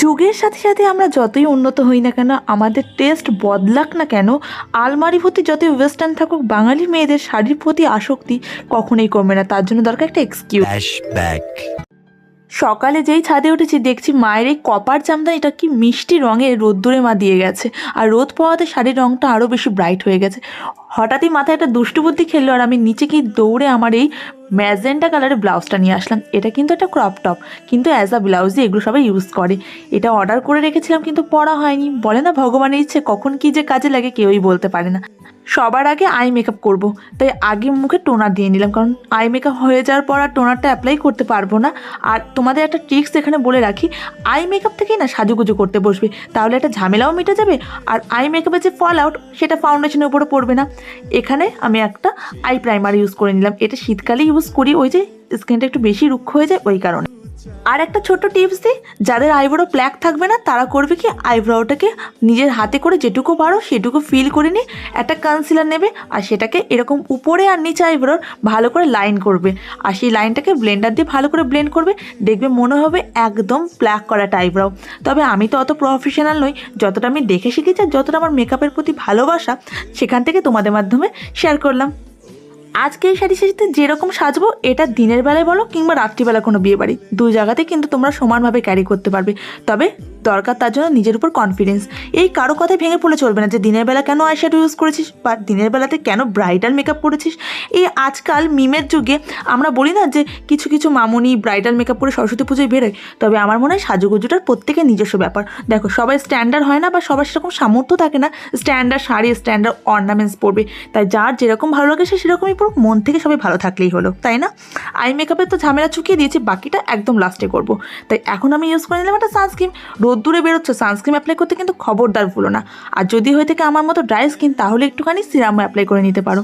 যুগের সাথে সাথে আমরা যতই উন্নত হই না কেন আমাদের টেস্ট বদলাক না কেন আলমারি প্রতি যতই ওয়েস্টার্ন থাকুক বাঙালি মেয়েদের শাড়ির প্রতি আসক্তি কখনোই কমবে না। তার জন্য দরকার একটা এক্সকিউজ. সকালে যেই ছাদে উঠেছি দেখছি মায়ের এই কপার জামদানি এটা কি মিষ্টি রঙে রোদ্দুরে মা দিয়ে গেছে। আর রোদ পাওয়াতে শাড়ির রঙটা আরও বেশি ব্রাইট হয়ে গেছে। হঠাৎই মাথায় একটা দুষ্টু বুদ্ধি খেললো আর আমি নিচে গিয়ে দৌড়ে আমার এই ম্যাজেন্টা কালারের ব্লাউজটা নিয়ে আসলাম। এটা কিন্তু একটা ক্রপ টপ কিন্তু অ্যাজ আ ব্লাউজই এগুলো সবাই ইউজ করে। এটা অর্ডার করে রেখেছিলাম, কিন্তু পড়া হয়নি। বলে না ভগবানের ইচ্ছে, কখন কি যে কাজে লাগে কেউই বলতে পারে না। সবার আগে আই মেকআপ করব, তাই আগে মুখে টোনার দিয়ে নিলাম, কারণ আই মেকআপ হয়ে যাওয়ার পর আর টোনারটা অ্যাপ্লাই করতে পারব না। আর তোমাদের একটা ট্রিক্স এখানে বলে রাখি আই মেকআপ থেকেই না সাজুগুজু করতে বসবে, তাহলে একটা ঝামেলাও মিটে যাবে, আর আই মেকআপের যে ফল আউট সেটা ফাউন্ডেশনের উপরে পড়বে না। এখানে আমি একটা আই প্রাইমার ইউজ করে নিলাম, এটা শীতকালে ইউজ করি, ওই যে স্কিনটা একটু বেশি রুক্ষ হয়ে যায়, ওই কারণে। আর একটা ছোট্ট টিপস দিই, যাদের আইব্রো প্ল্যাক থাকবে না, তারা করবে কি আইব্রোটাকে নিজের হাতে করে যেটুকু পারো, সেটুকু ফিল করে নিয়ে একটা কনসিলার নেবে, আর সেটাকে এরকম উপরে আর নিচে আইব্রোর ভালো করে লাইন করবে। আর সেই লাইনটাকে ব্লেন্ডার দিয়ে ভালো করে ব্লেন্ড করবে, দেখবে মনে হবে একদম প্ল্যাক করা একটা আইব্রো তবে আমি তো অত প্রফেশনাল নই, যতটা আমি দেখে শিখেছি যতটা আমার মেকআপের প্রতি ভালোবাসা, সেখান থেকে তোমাদের মাধ্যমে শেয়ার করলাম। আজকে এই শাড়ি সাথে যেরকম সাজবো, এটা দিনের বেলায় বলো কিংবা রাত্রিবেলা কোনো বিয়ে বাড়ি দুই জায়গাতে কিন্তু তোমরা সমানভাবে ক্যারি করতে পারবে। তবে দরকার তার জন্য নিজের উপর কনফিডেন্স এই কারও কথায় ভেঙে পড়লে চলবে না যে দিনের বেলা কেন আইশ্যাডো ইউজ করেছিস বা দিনের বেলাতে কেন ব্রাইডাল মেকআপ করেছিস এই আজকাল মিমের যুগে আমরা বলি না যে কিছু কিছু মামুনি ব্রাইডাল মেকআপ করে সরস্বতী পুজোয় বেরোয়, তবে আমার মনে হয় সাজুগুজুটার প্রত্যেকের নিজস্ব ব্যাপার। দেখো, সবাই স্ট্যান্ডার্ড হয় না বা সবার সেরকম সামর্থ্য থাকে না স্ট্যান্ডার্ড শাড়ি স্ট্যান্ডার্ড অর্নামেন্টস পরবে। তাই যার যেরকম ভালো লাগে সে সেরকমই পড়ুক মন থেকে সবাই ভালো থাকলেই হলো, তাই না? আই মেকআপের তো ঝামেলা চুকিয়ে দিয়েছি, বাকিটা একদম লাস্টে করব। তাই এখন আমি ইউজ করে নিলাম একটা সানস্ক্রিন রোদ্দুরে বেরোচ্ছে সানস্ক্রিন অ্যাপ্লাই করতে কিন্তু খবরদার ভুলো না। আর যদি হয়ে থাকে আমার মতো ড্রাই স্কিন তাহলে একটুখানি সিরাম অ্যাপ্লাই করে নিতে পারো।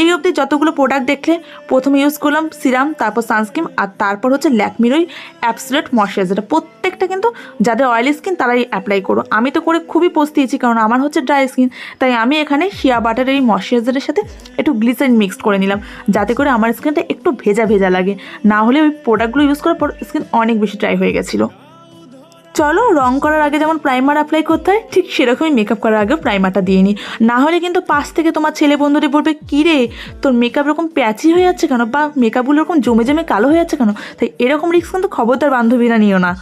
এই অবধি যতগুলো প্রোডাক্ট দেখলে, প্রথমে ইউজ করলাম সিরাম তারপর সানস্ক্রিন আর তারপর হচ্ছে ল্যাকমির ওই অ্যাপসুলেট ময়শ্চারাইজার প্রত্যেকটা কিন্তু যাদের অয়েলি স্কিন তারাই অ্যাপ্লাই করো। আমি তো করে খুবই পস্তিয়েছি, কারণ আমার হচ্ছে ড্রাই স্কিন তাই আমি এখানে শিয়া বাটারের এই ময়শ্চারাইজারের সাথে একটু গ্লিসারিন মিক্সড করে নিলাম, যাতে করে আমার স্কিনটা একটু ভেজা ভেজা লাগে। না হলে ওই প্রোডাক্টগুলো ইউজ করার পর স্কিন অনেক বেশি ড্রাই হয়ে গেছিল। চলো রং করার আগে যেমন প্রাইমার অ্যাপ্লাই করতে হয়, ঠিক সেরকমই মেকআপ করার আগে প্রাইমারটা দিয়ে নিই না হলে কিন্তু পাশ থেকে তোমার ছেলে বন্ধুটি বলবে, কী রে, তোর মেকআপ এরকম প্যাচি হয়ে যাচ্ছে কেন? বা মেকআপগুলো এরকম জমে জমে কালো হয়ে যাচ্ছে কেন? তাই এরকম রিস্ক কিন্তু খবরদার বান্ধবীরা নিও না।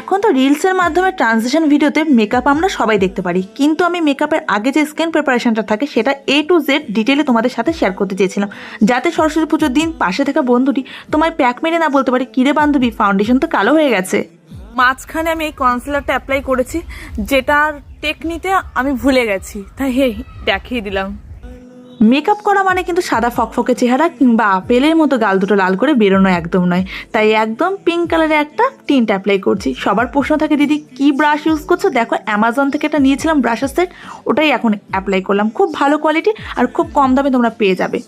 এখন তো রিলসের মাধ্যমে ট্রানজিশন ভিডিওতে মেকআপ আমরা সবাই দেখতে পারি। কিন্তু আমি মেকআপের আগে যে স্কিন প্রিপারেশনটা থাকে, সেটা এ টু জেড ডিটেলে তোমাদের সাথে শেয়ার করতে চেয়েছিলাম। যাতে সরস্বতী পুজোর দিন পাশে থাকা বন্ধুটি তোমায় প্যাক মেরে না বলতে পারে কিরে বান্ধবী ফাউন্ডেশন তো কালো হয়ে গেছে। মাঝখানে আমি এই কনসিলারটা অ্যাপ্লাই করেছি, যেটার টেকনিতে আমি ভুলে গেছি। তাই হে, দেখিয়ে দিলাম। মেকআপ করা মানে কিন্তু সাদা ফকফকে চেহারা কিংবা আপেলের মতো গাল দুটো লাল করে বেরোনো একদম নয়। তাই একদম পিঙ্ক কালারের একটা টিন্ট অ্যাপ্লাই করছি। সবার প্রশ্ন থাকে, দিদি, কি ব্রাশ ইউজ করছ? দেখো অ্যামাজন থেকে এটা নিয়েছিলাম ব্রাশের সেট ওটাই এখন অ্যাপ্লাই করলাম। খুব ভালো কোয়ালিটি আর খুব কম দামে তোমরা পেয়ে যাবে।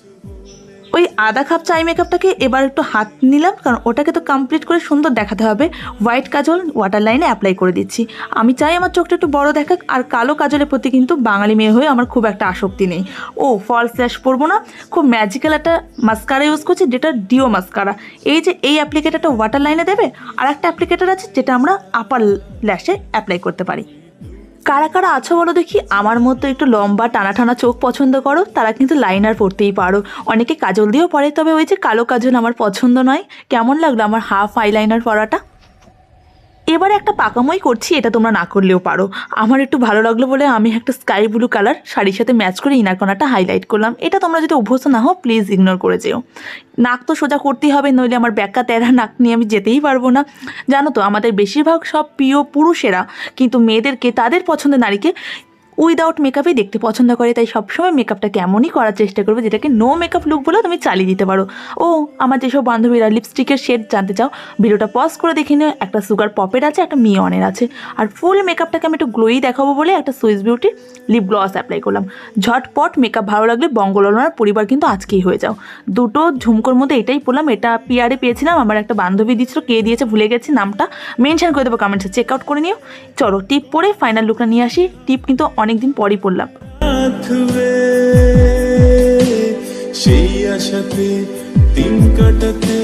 ওই আধা কাপ চাই মেকআপটাকে এবার একটু হাত নিলাম, কারণ ওটাকে তো কমপ্লিট করে সুন্দর দেখাতে হবে। হোয়াইট কাজল ওয়াটার লাইনে অ্যাপ্লাই করে দিচ্ছি। আমি চাই আমার চোখটা একটু বড় দেখাক, আর কালো কাজলের প্রতি কিন্তু বাঙালি মেয়ে হয়ে আমার খুব একটা আসক্তি নেই। ও ফলস ল্যাশ পরবো না, খুব ম্যাজিক্যাল একটা মাস্কারা ইউজ করছি, যেটা ডিও মাস্কারা এই যে এই অ্যাপ্লিকেটারটা ওয়াটার লাইনে দেবে আর একটা অ্যাপ্লিকেটার আছে, যেটা আমরা আপার ল্যাশে অ্যাপ্লাই করতে পারি। কারা কারা আছো বলো দেখি? আমার মতো একটু লম্বা টানা টানা চোখ পছন্দ করো, তারা কিন্তু লাইনার পরতেই পারো। অনেকে কাজল দিয়েও পরে, তবে ওই যে কালো কাজল আমার পছন্দ নয়। কেমন লাগল আমার হাফ আইলাইনার পরাটা? এবারে একটা পাকাময় করছি, এটা তোমরা না করলেও পারো। আমার একটু ভালো লাগল বলে আমি একটা স্কাই ব্লু কালার শাড়ির সাথে ম্যাচ করে ইনার কর্নারটা হাইলাইট করলাম। এটা তোমরা যদি অভ্যস্ত না হও প্লিজ ইগনোর করে যেও। নাক তো সোজা করতেই হবে, নইলে আমার ব্যাকা তেরা নাক নিয়ে আমি যেতেই পারব না। জানো তো, আমাদের বেশিরভাগ সব প্রিয় পুরুষেরা, কিন্তু মেয়েদেরকে, তাদের পছন্দের নারীকে উইদাউট মেকআপই দেখতে পছন্দ করে, তাই সবসময় মেকআপটা কেমনই করার চেষ্টা করবে যেটাকে নো মেকআপ লুক বলেও তুমি চালিয়ে দিতে পারো। ও, আমার যেসব বান্ধবীরা লিপস্টিকের শেড জানতে চাও, ভিডিওটা পজ করে দেখে নিও, একটা সুগার পপের আছে, একটা মিয়নের আছে। আর ফুল মেকআপটাকে আমি একটু গ্লোই দেখাবো বলে একটা Swiss beauty lip gloss apply করলাম। ঝটপট মেকআপ ভালো লাগলে বঙ্গলনার পরিবার কিন্তু আজকেই হয়ে যাও। দুটো ঝুমকোর মধ্যে এটাই পড়লাম, এটা পিয়ারে পেয়েছিলাম, আমার একটা বান্ধবী দিচ্ছিল কে দিয়েছে ভুলে গেছি নামটা। মেনশন করে দেবো কমেন্টসে চেক আউট করে নিও। চলো টিপ পরে ফাইনাল লুকটা নিয়ে আসি। টিপ কিন্তু অনেকদিন পরই পড়লাম। সেই আশাতে দিন কাটাতে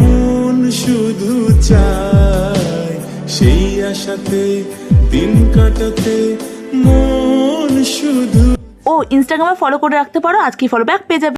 মন শুধু চায়। সেই আশাতে দিন কাটাতে মন শুধু ও ইনস্টাগ্রামে ফলো করে রাখতে পারো আজকে ফলো ব্যাক পেয়ে যাবে।